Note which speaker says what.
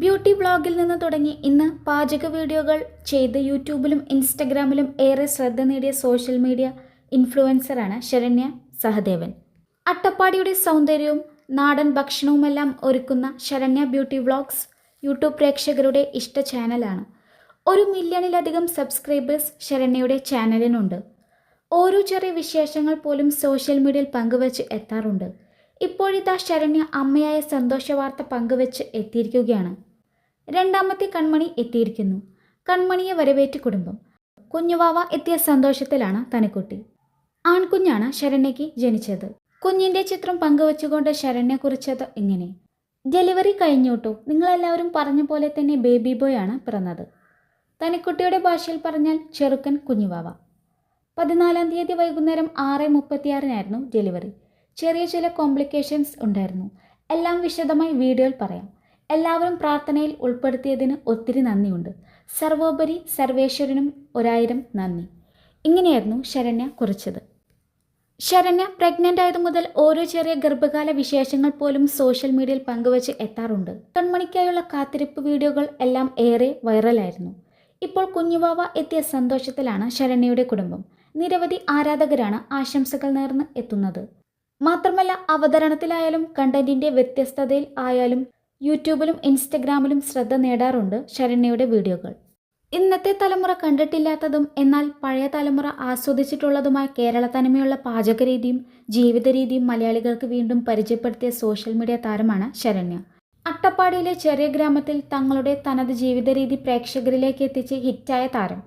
Speaker 1: Beauty ബ്ലോഗിൽ നിന്ന് തുടങ്ങി ഇന്ന് പാചക വീഡിയോകൾ ചെയ്ത് യൂട്യൂബിലും ഇൻസ്റ്റഗ്രാമിലും ഏറെ ശ്രദ്ധ നേടിയ സോഷ്യൽ മീഡിയ ഇൻഫ്ലുവൻസറാണ് ശരണ്യ സഹദേവൻ. അട്ടപ്പാടിയുടെ സൗന്ദര്യവും നാടൻ ഭക്ഷണവുമെല്ലാം ഒരുക്കുന്ന ശരണ്യ ബ്യൂട്ടി വ്ളോഗ്സ് യൂട്യൂബ് പ്രേക്ഷകരുടെ ഇഷ്ട ചാനലാണ്. ഒരു മില്യണിലധികം സബ്സ്ക്രൈബേഴ്സ് ശരണ്യയുടെ ചാനലിനുണ്ട്. ഓരോ ചെറിയ വിശേഷങ്ങൾ പോലും സോഷ്യൽ മീഡിയയിൽ പങ്കുവച്ച് എത്താറുണ്ട്. ഇപ്പോഴിതാ ശരണ്യ അമ്മയായ സന്തോഷ വാർത്ത പങ്കുവച്ച് എത്തിയിരിക്കുകയാണ്. രണ്ടാമത്തെ കൺമണി എത്തിയിരിക്കുന്നു. കൺമണിയെ വരവേറ്റ് കുടുംബം. കുഞ്ഞുവാവ എത്തിയ സന്തോഷത്തിലാണ് തനിക്കുട്ടി. ആൺകുഞ്ഞാണ് ശരണ്യയ്ക്ക് ജനിച്ചത്. കുഞ്ഞിന്റെ ചിത്രം പങ്കുവച്ചുകൊണ്ട് ശരണ്യ കുറിച്ചത് ഇങ്ങനെ. ഡെലിവറി കഴിഞ്ഞോട്ടു. നിങ്ങളെല്ലാവരും പറഞ്ഞ പോലെ തന്നെ ബേബി ബോയ് ആണ് പിറന്നത്. തനിക്കുട്ടിയുടെ ഭാഷയിൽ പറഞ്ഞാൽ ചെറുക്കൻ കുഞ്ഞുവാവ. പതിനാലാം തീയതി വൈകുന്നേരം ആറ് മുപ്പത്തിയാറിനായിരുന്നു ഡെലിവറി. ചെറിയ ചില കോംപ്ലിക്കേഷൻസ് ഉണ്ടായിരുന്നു. എല്ലാം വിശദമായി വീഡിയോയിൽ പറയാം. എല്ലാവരും പ്രാർത്ഥനയിൽ ഉൾപ്പെടുത്തിയതിന് ഒത്തിരി നന്ദിയുണ്ട്. സർവോപരി സർവേശ്വരനും ഒരായിരം നന്ദി. ഇങ്ങനെയായിരുന്നു ശരണ്യ കുറിച്ചത്. ശരണ്യ പ്രഗ്നന്റ് ആയതു മുതൽ ഓരോ ചെറിയ ഗർഭകാല വിശേഷങ്ങൾ പോലും സോഷ്യൽ മീഡിയയിൽ പങ്കുവച്ച് എത്താറുണ്ട്. കൺമണിക്കായുള്ള കാത്തിരിപ്പ് വീഡിയോകൾ എല്ലാം ഏറെ വൈറലായിരുന്നു. ഇപ്പോൾ കുഞ്ഞുവാവ എത്തിയ സന്തോഷത്തിലാണ് ശരണ്യയുടെ കുടുംബം. നിരവധി ആരാധകരാണ് ആശംസകൾ നേർന്ന് എത്തുന്നത്. മാത്രമല്ല അവതരണത്തിലായാലും കണ്ടന്റിന്റെ വ്യത്യസ്തതയിൽ ആയാലും യൂട്യൂബിലും ഇൻസ്റ്റഗ്രാമിലും ശ്രദ്ധ നേടാറുണ്ട് ശരണ്യയുടെ വീഡിയോകൾ. ഇന്നത്തെ തലമുറ കണ്ടിട്ടില്ലാത്തതും എന്നാൽ പഴയ തലമുറ ആസ്വദിച്ചിട്ടുള്ളതുമായ കേരള തനിമയുള്ള പാചകരീതിയും ജീവിത രീതിയും മലയാളികൾക്ക് വീണ്ടും പരിചയപ്പെടുത്തിയ സോഷ്യൽ മീഡിയ താരമാണ് ശരണ്യ. അട്ടപ്പാടിയിലെ ചെറിയ ഗ്രാമത്തിൽ തങ്ങളുടെ തനത് ജീവിത രീതി പ്രേക്ഷകരിലേക്ക് എത്തിച്ച് ഹിറ്റായ താരം.